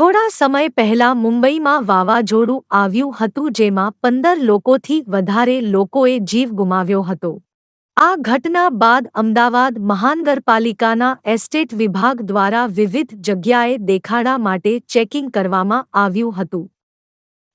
થોડા સમય પહેલા મુંબઈમાં વાવાઝોડું આવ્યું હતું જેમાં પંદર લોકોથી વધારે લોકોએ જીવ ગુમાવ્યો હતો. આ ઘટના બાદ અમદાવાદ મહાનગરપાલિકાના એસ્ટેટ વિભાગ દ્વારા વિવિધ જગ્યાએ દેખાડા માટે ચેકિંગ કરવામાં આવ્યું હતું.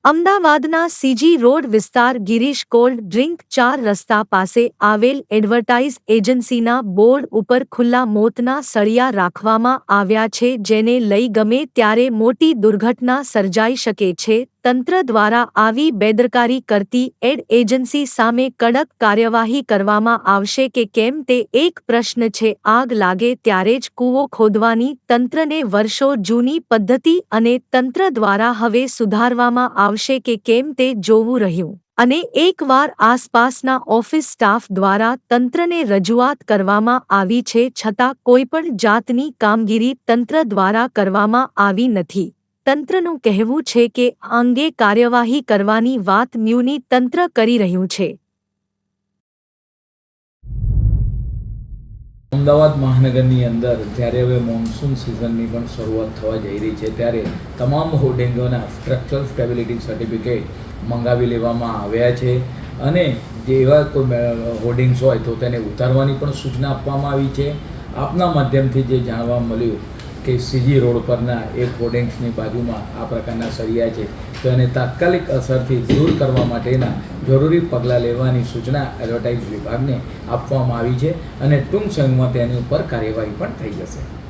અમદાવાદના સીજી રોડ વિસ્તાર ગિરીશ કોલ્ડ ડ્રિંક ચાર રસ્તા પાસે આવેલ એડવર્ટાઇઝ એજન્સીના બોર્ડ ઉપર ખુલ્લા મોતના સળિયા રાખવામાં આવ્યા છે, જેને લઈ ગમે ત્યારે મોટી દુર્ઘટના સર્જાઈ શકે છે. તંત્ર દ્વારા આવી બેદરકારી કરતી એડ એજન્સી સામે કડક કાર્યવાહી કરવામાં આવશે કે કેમ તે એક પ્રશ્ન છે. આગ લાગે ત્યારે જ કૂવો ખોદવાની તંત્રને વર્ષો જૂની પદ્ધતિ અને તંત્ર દ્વારા હવે સુધારવામાં આવશે. કે કેમ તે જોવું રહ્યું. અને એકવાર આસપાસના ઓફિસ સ્ટાફ દ્વારા તંત્રને રજૂઆત કરવામાં આવી છે છતાં કોઈપણ જાતની કામગીરી તંત્ર દ્વારા કરવામાં આવી નથી. તંત્રનું કહેવું છે કે અંગે કાર્યવાહી કરવાની વાત મ્યુની તંત્ર કરી રહ્યું છે. અમદાવાદ મહાનગરની અંદર જ્યારે હવે મોન્સૂન સિઝનની પણ શરૂઆત થવા જઈ રહી છે, ત્યારે તમામ હોર્ડિંગોના સ્ટ્રક્ચરલ સ્ટેબિલિટી સર્ટિફિકેટ મંગાવી લેવામાં આવ્યા છે અને જે એવા કોઈ હોર્ડિંગ્સ હોય તો તેને ઉતારવાની પણ સૂચના આપવામાં આવી છે. આપના માધ્યમથી જે જાણવા મળ્યું કે સીજી રોડ પરના એક હોર્ડિંગ્સની બાજુમાં આ પ્રકારના સળિયા છે, તો એને તાત્કાલિક અસરથી દૂર કરવા માટેના જરૂરી પગલાં લેવાની સૂચના એડવર્ટાઇઝ વિભાગને આપવામાં આવી છે અને ટૂંક સમયમાં તેની ઉપર કાર્યવાહી પણ થઈ જશે.